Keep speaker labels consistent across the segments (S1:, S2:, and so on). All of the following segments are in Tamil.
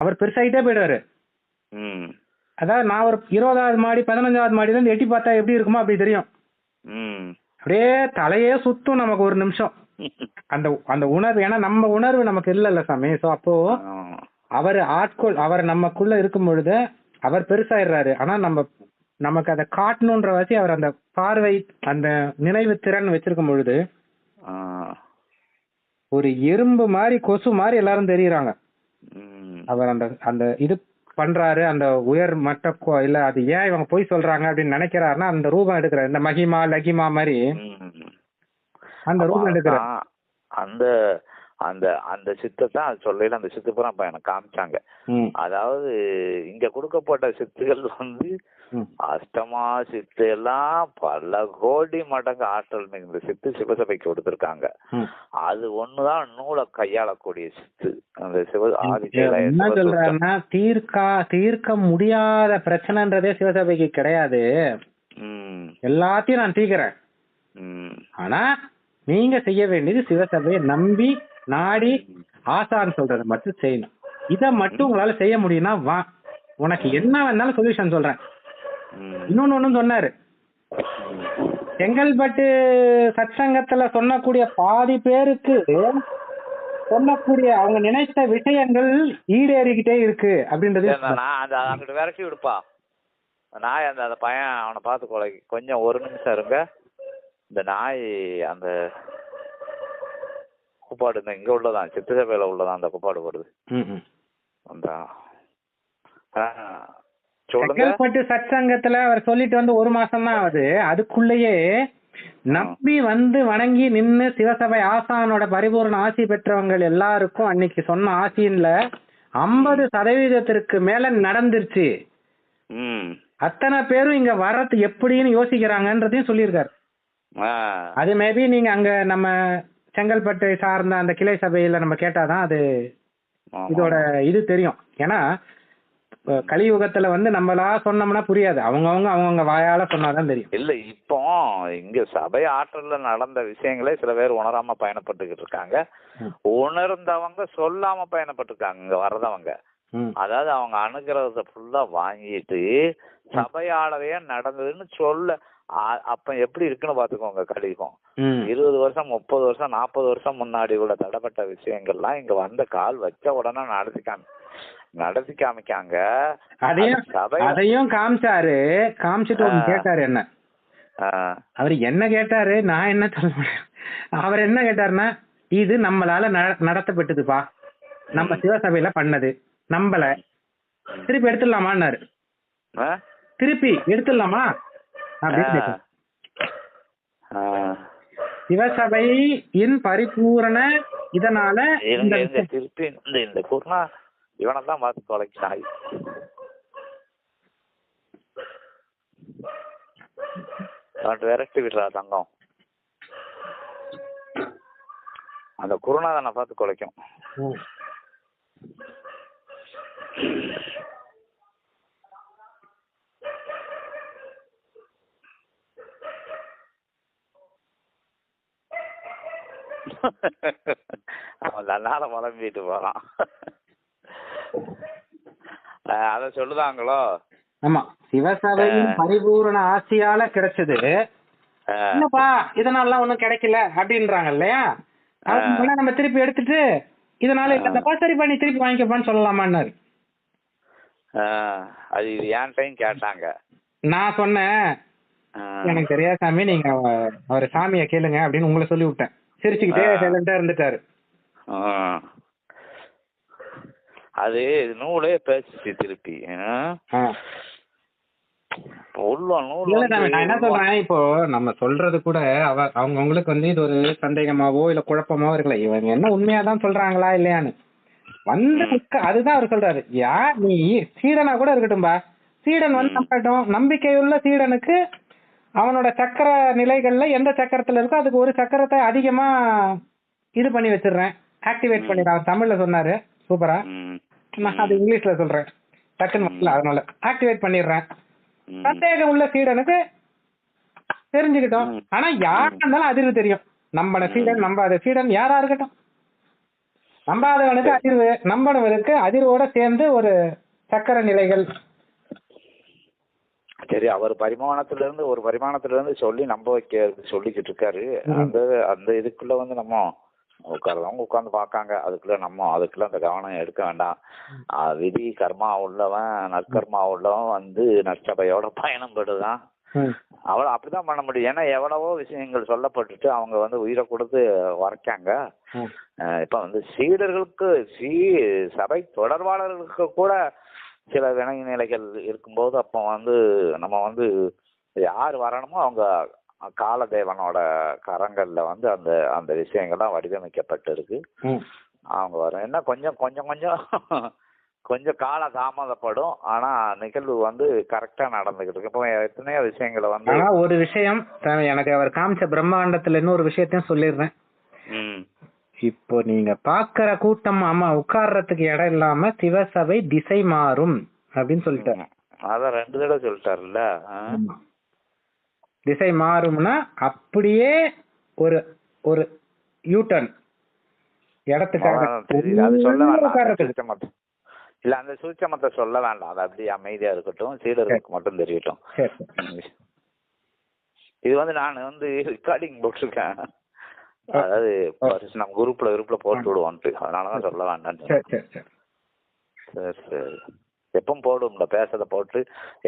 S1: அவர் பெருசாகிட்டே போயிடுவாரு. அதாவது நான் ஒரு இருபதாவது மாடி பதினஞ்சாவது மாடில இருந்து எட்டி பார்த்தா எப்படி இருக்குமோ அப்படி தெரியும். அப்படியே தலையே சுத்தும் நமக்கு ஒரு நிமிஷம். அந்த அந்த உணர்வு ஏன்னா நம்ம உணர்வு நமக்கு இல்லைல்ல சாமி. ஸோ அப்போ. அவர் ஆட்கொள் அவர் நமக்குள்ள இருக்கும் பொழுது அவர் பெருசாயிடுறாரு. ஆனா நம்ம நமக்கு அதை காட்டணுன்ற வாசி அவர் அந்த பார்வை அந்த நினைவு திறன் வச்சிருக்கும் பொழுது. ஒரு எறும்பு மாதிரி கொசு மாதிரி எல்லாரும் தெரியுறாங்க. அவர் அந்த அந்த இது பண்றாரு அந்த உயர் மட்ட இல்ல அது ஏன் இவங்க போய் சொல்றாங்க அப்படின்னு நினைக்கிறாருன்னா அந்த ரூபம் எடுக்கிறார் இந்த மகிமா லகிமா மாதிரி. அந்த ரூபம் எடுக்கிறார்
S2: அதான் அந்த அந்த அந்த சித்தத்தை அது சொல்லையில அந்த சித்து பூரா எனக்கு காமிச்சாங்க. அதாவது இங்க கொடுக்கப்பட்ட சித்துகள் வந்து. அஷ்டமா சித்து எல்லாம் பல கோடி மடங்கு ஆற்றல் மிகுந்த சித்து சிவசபைக்கு கொடுத்திருக்காங்க. அது ஒண்ணுதான் நூலை கையாளக்கூடிய சித்து. அந்த சிவ.
S1: சொல்றாருன்னா தீர்க்கா தீர்க்க முடியாத பிரச்சனைன்றதே சிவசபைக்கு கிடையாது. எல்லாத்தையும் நான் தீர்க்கிறேன்.
S2: ம்.
S1: ஆனா நீங்க செய்ய வேண்டியது சிவசபையை நம்பி நாடி ஆசான் சொல்றதை மட்டும் செய்யணும். இதை மட்டும் உங்களால செய்ய முடியும்னா வா. உனக்கு என்ன வேணாலும் சொல்யூஷன் சொல்றேன். இன்னொன்னு ஒண்ணும் சொன்னாரு. செங்கல்பட்டு சத்சங்கத்துல சொன்னக்கூடிய பாதி பேருக்கு சொல்லக்கூடிய அவங்க நினைத்த விஷயங்கள் ஈடேறிக்கிட்டே இருக்கு அப்படின்றது
S2: அங்கிட்டு விரட்டி விடுப்பா. நாய் அந்த அந்த பையன் அவனை பார்த்து கொலை கொஞ்சம் ஒரு நிமிஷம் இருங்க. இந்த நாய் அந்த குப்பாடு இந்த இங்க உள்ளதான் சித்திரவேல உள்ளதான் அந்த குப்பாடு
S1: ம்.
S2: அந்த
S1: செங்கல்பட்டு சத்சங்கத்துல அவர் சொல்லிட்டு வந்து ஒரு மாசம் தான் ஆகுது. அதுக்குள்ளேயே நம்பி வந்து வணங்கி நின்னு சிவசபை ஆசானோட பரிபூர்ண ஆசி பெற்றவங்க எல்லாருக்கும் அன்னைக்கு சொன்ன ஆசின்ல ஐம்பது சதவீதத்திற்கு மேல நடந்துருச்சு.
S2: ம்.
S1: அத்தனை பேரும் இங்க வர்றது எப்படின்னு யோசிக்கிறாங்கன்றதையும் சொல்லியிருக்காரு.
S2: ஆ.
S1: அது மேபி நீங்க அங்க நம்ம செங்கல்பட்டு சார்ந்த அந்த கிளை சபையில நம்ம கேட்டாதான் அது. இதோட இது தெரியும். ஏன்னா கலியுகத்துல வந்து நம்மளா சொன்னோம்னா புரியாது. அவங்கவங்க அவங்கவங்க வாயால சொன்னாதான் தெரியும்.
S2: இல்ல இப்போ இங்க சபை ஆற்றல்ல நடந்த விஷயங்களே சில பேர் உணராம பயணப்பட்டுக்கிட்டு இருக்காங்க. உணர்ந்தவங்க சொல்லாம பயணப்பட்டிருக்காங்க. இங்க வர்றதவங்க. அதாவது அவங்க அனுகிரகத்தை ஃபுல்லா வாங்கிட்டு சபையாளரையே நடந்ததுன்னு சொல்ல அப்ப எப்படி இருக்குன்னு பாத்துக்கோங்க கலியுகம்.
S1: ம்.
S2: இருபது வருஷம் முப்பது வருஷம் நாற்பது வருஷம் முன்னாடி உள்ள தடப்பட்ட விஷயங்கள்லாம் இங்க வந்த கால் வச்ச உடனே நடத்தி காமி நடத்தி காமிக்காங்க
S1: அதையும் அதையும் காமிச்சாரு. காமிச்சிட்டு. கேட்டாரு என்ன? அவர் என்ன கேட்டாரு? நான் என்ன சொல்ல முடியும்? அவர் என்ன கேட்டாருன்னா இது நம்மளால நட- நடத்தப்பட்டதுப்பா. நம்ம சிவசபையில பண்ணது. நம்பல திருப்பி எடுத்துடலாமான்னாரு? திருப்பி எடுத்துடலாமா? சிவசபையின் பரிபூரண இதனால இந்த
S2: திருப்பி. இந்த இந்த குருணா இவனை தான் பார்த்து தொலைக்கு நாய் அவன்ட்டு விரட்டி விடுறா தங்கம். அந்த குருநாதனை பார்த்து குலைக்கும் அவன் தன்னால புலம்பிட்டு போறான். அத சொல்லுதாங்களோ?
S1: ஆமா சிவசபையின் பரிபூரண ஆசியால கிடைச்சது. இல்லப்பா இதனால ஒண்ணும் கிடைக்கல அப்படின்றாங்க இல்லையா? அதுக்கு நம்ம திருப்பி எடுத்துட்டு இதனால இல்லப்பா சரி பண்ணி திருப்பி வாங்கிக்கப்பான்னு சொல்லலாமான்னாரு.
S2: அது இது என்கிட்டயும் கேட்டாங்க.
S1: நான் சொன்னேன். எனக்கு தெரியாது சாமி நீங்க அவ- அவர் சாமியை கேளுங்க அப்படின்னு உங்களை சொல்லி விட்டேன் சிரிச்சுக்கிட்டே. சைலண்டா இருந்துட்டாரு.
S2: அது நூலே பேசிச்சு திருப்பி
S1: என்ன சொல்றேன் இப்போ நம்ம சொல்றது கூட அவ அவங்கவுங்களுக்கு வந்து இது ஒரு சந்தேகமாவோ இல்ல குழப்பமாவோ இருக்கல. இவங்க என்ன உண்மையாதான் சொல்றாங்களா இல்லையான்னு. வந்து அதுதான் அவர் சொல்றாரு. யார் நீ சீடனா கூட இருக்கட்டும்பா. சீடன் வந்து நம்பட்டும். நம்பிக்கையுள்ள சீடனுக்கு அவனோட சக்கர நிலைகள்ல எந்த சக்கரத்துல இருக்கோ அதுக்கு ஒரு சக்கரத்தை அதிகமா இது பண்ணி வச்சிடுறேன். ஆக்டிவேட் பண்ணிடுறேன். அவர் தமிழ்ல சொன்னாரு. சூப்பரா. நான் அது இங்கிலீஷ்ல சொல்றேன். டக்குன்னு அதனால. ஆக்டிவேட் பண்ணிடுறேன். சந்தேகம் உள்ள சீடனுக்கு தெரிஞ்சுக்கிட்டோம். ஆனா யாரா இருந்தாலும் அதிர்வு தெரியும். நம்ம சீடன் நம்பாத சீடன் யாரா இருக்கட்டும். நம்பாதவனுக்கு அதிர்வு நம்பனவருக்கு அதிர்வோட சேர்ந்து ஒரு சக்கர நிலைகள்
S2: சரி அவர் பரிமாணத்துல இருந்து ஒரு பரிமாணத்துல இருந்து சொல்லி நம்ப வைக்க சொல்லிக்கிட்டு இருக்காரு. அந்த அந்த இதுக்குள்ள வந்து நம்ம உட்கார்றவங்க உட்கார்ந்து பார்க்காங்க. அதுக்குள்ள நம்ம அதுக்குள்ள அந்த கவனம் எடுக்க வேண்டாம். விதி கர்மா உள்ளவன் நற்கர்மா உள்ளவன் வந்து நற்சபையோட பயணம் படுதான்
S1: ம்.
S2: அவள அப்படிதான் பண்ண முடியும். ஏன்னா எவ்வளவோ விஷயங்கள் சொல்லப்பட்டுட்டு அவங்க வந்து உயிரை கொடுத்து. அஹ் இப்ப வந்து சீடர்களுக்கு சீ சபை தொடர்பாளர்களுக்கு கூட சில வினை நிலைகள் இருக்கும்போது அப்போ வந்து நம்ம வந்து யார் வரணுமோ அவங்க காலதேவனோட கரங்கள்ல வந்து அந்த அந்த விஷயங்கள்லாம் வடிவமைக்கப்பட்டு இருக்கு. அவங்க வரும் என்ன கொஞ்சம் கொஞ்சம் கொஞ்சம் கொஞ்சம் கால தாமதப்படும். ஆனா நிகழ்வு வந்து கரெக்டா நடந்துகிட்டு இருக்கு இப்போ எத்தனையோ விஷயங்களை வந்து
S1: ஆனா ஒரு விஷயம் எனக்கு அவர் காமிச்ச பிரம்மாண்டத்துல இன்னொரு விஷயத்தையும் சொல்லிடுறேன். இப்போ நீங்க பாக்குற கூட்டம் ஆமா உட்கார்றதுக்கு இடம் இல்லாம சிவசபை திசை மாறும் அப்படின்னு சொல்லிட்டாரு.
S2: அதான் ரெண்டு தடவை சொல்லிட்டாருல்ல?
S1: திசை மாறும்னா அப்படியே ஒரு ஒரு யூட்டர்ன் இடத்துக்காக
S2: இல்ல அந்த சூட்சமத்தை சொல்ல வேண்டாம் அது அப்படியே அமைதியா இருக்கட்டும் சீடர்களுக்கு மட்டும் தெரியட்டும். இது வந்து நான் வந்து ரெக்கார்டிங் போட்டிருக்கேன். அதாவது நம்ம குரூப்ல குரூப்ல போட்டு விடுவோன்ட்டு. அதனாலதான் சொல்ல வேண்டாம்னு
S1: சரி சரி
S2: எப்பவும் போடுவோம்ல பேசுறத போட்டு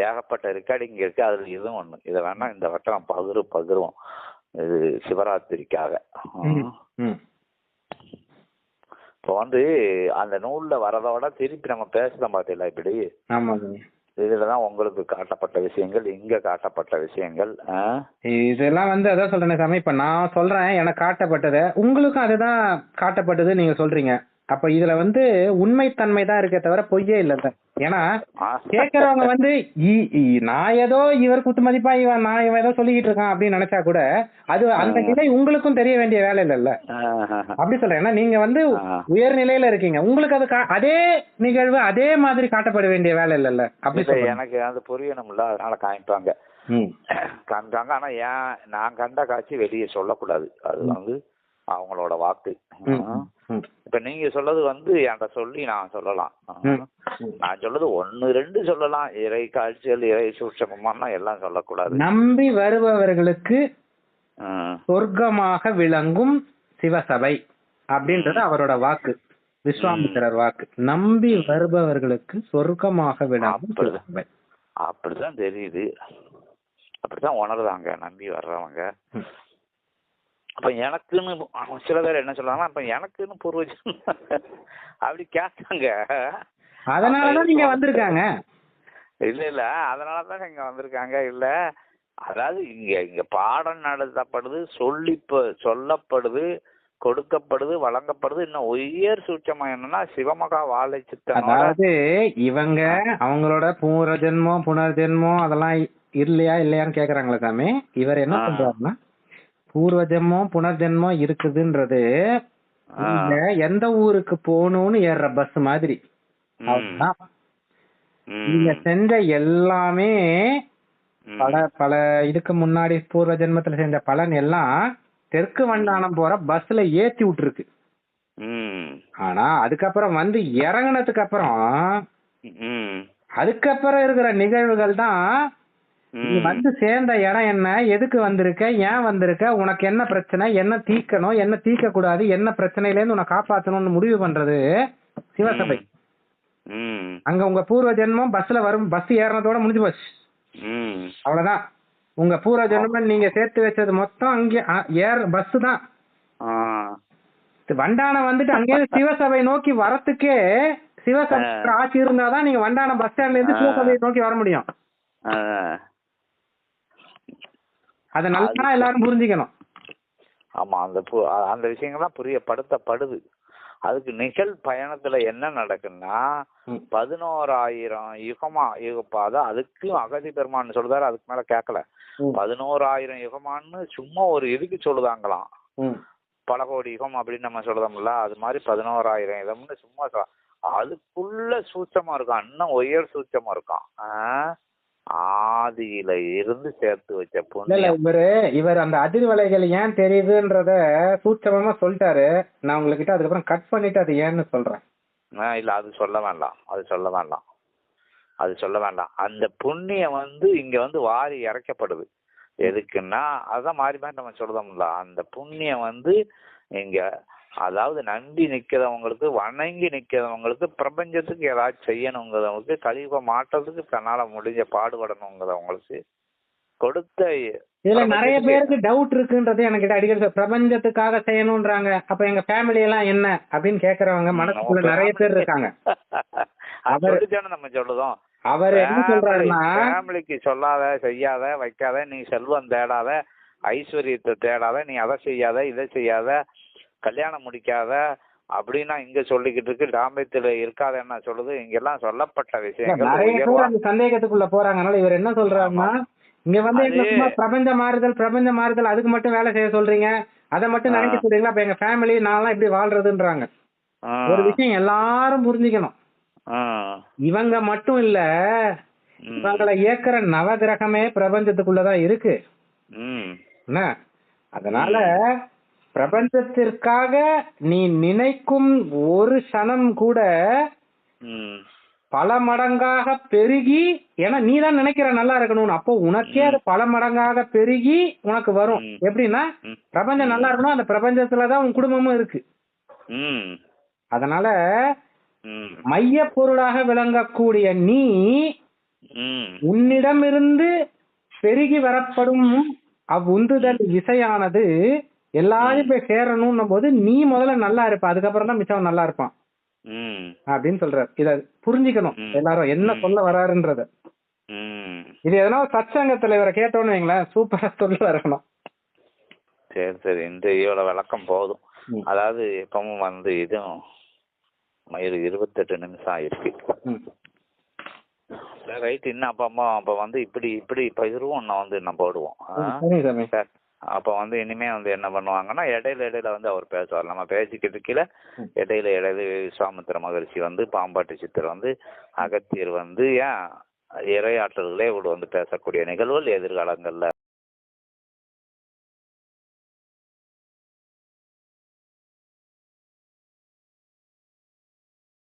S2: ஏகப்பட்ட ரெக்கார்டிங் இருக்கு அதுல இதுவும் ஒண்ணு. இதை வேணா இந்த வட்டம் பகிரு பகிருவோம். இது சிவராத்திரிக்காக. இப்போ வந்து அந்த நூல்ல வரதோட திருப்பி நம்ம பேசுறோம் பாத்தீங்களா இப்படி? இதுலதான் உங்களுக்கு காட்டப்பட்ட விஷயங்கள் இங்க காட்டப்பட்ட விஷயங்கள்
S1: இதெல்லாம் வந்து அதான் சொல்றேன் சாமி இப்ப நான் சொல்றேன் எனக்கு காட்டப்பட்டது. உங்களுக்கும் அதுதான் காட்டப்பட்டது நீங்க சொல்றீங்க. அப்ப இதுல வந்து உண்மைத்தன்மை தான் இருக்கே தவிர பொய்யே இல்ல ஏன்னா
S2: ஆ.
S1: கேக்குறவங்க வந்து நான் ஏதோ இவர் குத்து மதிப்பா இவன் நான் இவன் ஏதோ சொல்லிக்கிட்டு இருக்கான் அப்படின்னு நினைச்சா கூட அது அந்த நிலை உங்களுக்கும் தெரிய வேண்டிய வேலை இல்லைல்ல. அப்படி சொல்றேன். ஏன்னா நீங்க வந்து. உயர் நிலையில இருக்கீங்க. உங்களுக்கு அது அதே நிகழ்வு அதே மாதிரி காட்டப்பட வேண்டிய வேலை இல்லைல்ல. அப்படி
S2: இல்ல,
S1: சொல்றேன்.
S2: எனக்கு அது புரியணும்ல. அதனால காமிப்பாங்க. காமிப்பாங்க. ஆனா ஏன் நான் கண்ட காட்சி வெளியே சொல்லக்கூடாது. அது வந்து அவங்களோட வாக்கு. இப்ப நீங்க சொல்றது வந்து என்கிட்ட சொல்லி நான் சொல்லலாம். நான் சொல்றது ஒண்ணு ரெண்டு சொல்லலாம். இறை காட்சிகள் இறை சூட்சமம்னா எல்லாம் சொல்லக்கூடாது.
S1: நம்பி வருபவர்களுக்கு. சொர்க்கமாக விளங்கும் சிவசபை அப்படின்றது அவரோட வாக்கு. விஸ்வாமித்திரர் வாக்கு. நம்பி வருபவர்களுக்கு சொர்க்கமாக விளங்கும்
S2: அப்படிதான்.
S1: சிவசபை.
S2: அப்படிதான் தெரியுது. அப்படிதான் உணர்றாங்க. நம்பி வர்றவங்க. அப்ப எனக்குன்னு சில பேர் என்ன சொல்றாங்கன்னா அப்ப எனக்குன்னு பூர்வஜன் அப்படி கேட்டாங்க.
S1: அதனாலதான் நீங்க வந்திருக்காங்க.
S2: இல்ல இல்ல. அதனாலதான் இங்க வந்திருக்காங்க. இல்ல. அதாவது இங்க இங்க பாடம் நடத்தப்படுது சொல்லி சொல்லப்படுது கொடுக்கப்படுது வழங்கப்படுது. இன்னும் உயர் சூட்சமா என்னன்னா சிவமகா வாழை சித்தனோட
S1: அதாவது இவங்க அவங்களோட பூர்வ ஜென்மம் புனர்ஜென்மம் அதெல்லாம் இல்லையா இல்லையான்னு கேக்குறாங்களே சாமி. இவர் என்ன. பண்றாருன்னா பூர்வ ஜென்மம் புனர்ஜென்மம் இருக்குதுன்றது. நீங்க எந்த ஊருக்கு போகணும்னு ஏறுற பஸ் மாதிரி. நீங்க செஞ்ச எல்லாமே. பல பல இதுக்கு முன்னாடி பூர்வ ஜென்மத்துல செஞ்ச பலன் எல்லாம் தெற்கு வண்டானம் போற பஸ்ல ஏத்தி விட்டுருக்கு. ஆனா அதுக்கப்புறம் வந்து இறங்குனதுக்கு அப்புறம் அதுக்கப்புறம் இருக்கிற நிகழ்வுகள் தான் நீ. வந்து சேர்ந்த இடம் என்ன? எதுக்கு வந்திருக்க? ஏன் வந்திருக்க? உனக்கு என்ன பிரச்சனை? என்ன தீக்கணும் என்ன தீர்க்க கூடாது என்ன பிரச்சனையில இருந்து உன்னை காப்பாத்தணும்னு முடிவு பண்றது சிவசபை. அங்க உங்க பூர்வ ஜென்மம் பஸ்ல வரும் பஸ் ஏறினதோட முடிஞ்சு போச்சு. அவ்வளவுதான். உங்க பூர்வ ஜென்மம் நீங்க சேர்த்து வச்சது மொத்தம் அங்கே ஏற பஸ் தான்.
S2: ஆ.
S1: வண்டானம் வந்துட்டு அங்கே சிவசபை நோக்கி வரத்துக்கே சிவசபை ஆட்சி இருந்தாதான் நீங்க வண்டானம் பஸ் ஸ்டாண்ட்ல இருந்து சிவசபையை நோக்கி வர முடியும். அதை நல்லா எல்லாரும் புரிஞ்சுக்கணும்
S2: ஆமா அந்த அந்த விஷயங்கள்லாம் புரியப்படுத்தப்படுது அதுக்கு நிகழ் பயணத்துல என்ன நடக்குன்னா. பதினோராயிரம் யுகமா யுகப்பாத அதுக்கும் அகதி பெருமான்னு சொல்லுதாரு அதுக்கு மேல கேட்கல. பதினோராயிரம் யுகமான்னு சும்மா ஒரு இதுக்கு சொல்லுதாங்களாம். பல கோடி யுகம் அப்படின்னு நம்ம சொல்றோம்ல அது மாதிரி பதினோராயிரம் யுகம்னு சும்மா அதுக்குள்ள சூட்சமா இருக்கும் இன்னும் உயர் சூட்சமா இருக்கும் ஆ? ஆதியில இருந்து சேர்த்து வச்ச புண்ணியம்
S1: இவரு இவர் அந்த அதிர்வலைகள் ஏன் தெரியுதுன்றத சூட்சமமா சொல்லிட்டாரு. நான் உங்ககிட்ட அதுக்கப்புறம் கட் பண்ணிட்டு அது ஏன்னு சொல்றேன்.
S2: இல்ல அது சொல்ல வேண்டாம். அது சொல்ல வேண்டாம். அது சொல்ல வேண்டாம். அந்த புண்ணியம் வந்து இங்க வந்து வாரி இறைக்கப்படுது. எதுக்குன்னா அதான் மாறி மாறி நம்ம சொல்றோம்ல. அந்த புண்ணியம் வந்து இங்க அதாவது நம்பி நிக்கிறவங்களுக்கு வணங்கி நிக்கிறவங்களுக்கு பிரபஞ்சத்துக்கு ஏதாச்சும் செய்யணுங்கிறவங்களுக்கு கழிவை மாற்றத்துக்கு தன்னால முடிஞ்ச பாடுபடணுங்கிறவங்களுக்கு கொடுத்த
S1: இதுல நிறைய பேருக்கு டவுட் இருக்குன்றது எனக்கு அடிக்கடி பிரபஞ்சத்துக்காக செய்யணும்ன்றாங்க அப்ப எங்க ஃபேமிலி எல்லாம் என்ன அப்படின்னு கேக்குறவங்க மனசுக்குள்ள நிறைய பேர் இருக்காங்க. அவர்-
S2: நம்ம சொல்லுதோம்
S1: அவர் என்ன சொல்றாருன்னா
S2: ஃபேமிலிக்கு சொல்லாத செய்யாத வைக்காத நீ செல்வம் தேடாத ஐஸ்வர்யத்தை தேடாத நீ அதை செய்யாத இதை செய்யாத கல்யாணம் முடிக்காத அப்படின்னா இங்க சொல்லிக்கிட்டு இருக்கு. டாம்பயத்துல இருக்காத என்ன சொல்லுது? இங்கெல்லாம் சொல்லப்பட்ட
S1: அந்த சந்தேகத்துக்குள்ள போறாங்க அதனால இவர் என்ன சொல்றாருன்னா இங்க வந்து பிரபஞ்ச மாறுதல் பிரபஞ்ச மாறுதல் அதுக்கு மட்டும் வேலை செய்ய சொல்றீங்க. அதை மட்டும் நினைக்க. சொல்றீங்களா? அப்ப எங்க ஃபேமிலி நான்லாம் இப்படி வாழ்றதுன்றாங்க. ஒரு விஷயம் எல்லாரும் புரிஞ்சுக்கணும். இவங்க மட்டும் இல்ல இவங்களை இயக்குற நவகிரகமே பிரபஞ்சத்துக்குள்ளதான் இருக்கு. என்ன? அதனால பிரபஞ்சத்திற்காக நீ நினைக்கும் ஒரு சனம் கூட பல மடங்காக பெருகி ஏன்னா நீ தான் நினைக்கிற நல்லா இருக்கணும்னு. அப்போ உனக்கே அது பல மடங்காக பெருகி உனக்கு வரும். எப்படின்னா. பிரபஞ்சம் நல்லா இருக்கணும் அந்த பிரபஞ்சத்துலதான் உன் குடும்பமும் இருக்கு. அதனால மைய பொருளாக விளங்கக்கூடிய நீ உன்னிடமிருந்து பெருகி வரப்படும் அவ்வுந்துதல் விசையானது எல்லாரும் போய் சேரணும்னும் போது நீ முதல்ல நல்லா இருப்ப அதுக்கப்புறம் தான் மிச்சம் நல்லா இருப்பான். அப்படின்னு சொல்றாரு. இத புரிஞ்சுக்கணும். எல்லாரும் என்ன. சொல்ல வராருன்றத. இது எதனா சச்சங்கத்துல இவரை கேட்டோன்னு வைங்களேன் சூப்பரா சொல்ல வரணும்.
S2: சரி சரி. இந்த இதோட விளக்கம் போதும். அதாவது இப்பவும் வந்து இதுவும் மயிறு இருபத்தெட்டு நிமிஷம் ஆயிருக்கு. ரைட். இன்னும் அப்ப அம்மா அப்ப வந்து இப்படி இப்படி பகிர்வும் நான் வந்து நம்ம போடுவோம். அப்ப வந்து இனிமே வந்து என்ன பண்ணுவாங்கன்னா இடையில இடையில வந்து அவர் பேசுவார் நம்ம பேசிக்கிட்டு கீழே. இடையில இடையில விஸ்வாமித்திர மகரிஷி வந்து பாம்பாட்டி சித்தர் வந்து அகத்தியர் வந்து ஏன் இறையாற்றல்களே இவர் வந்து பேசக்கூடிய நிகழ்வுகள் எதிர்காலங்கள்ல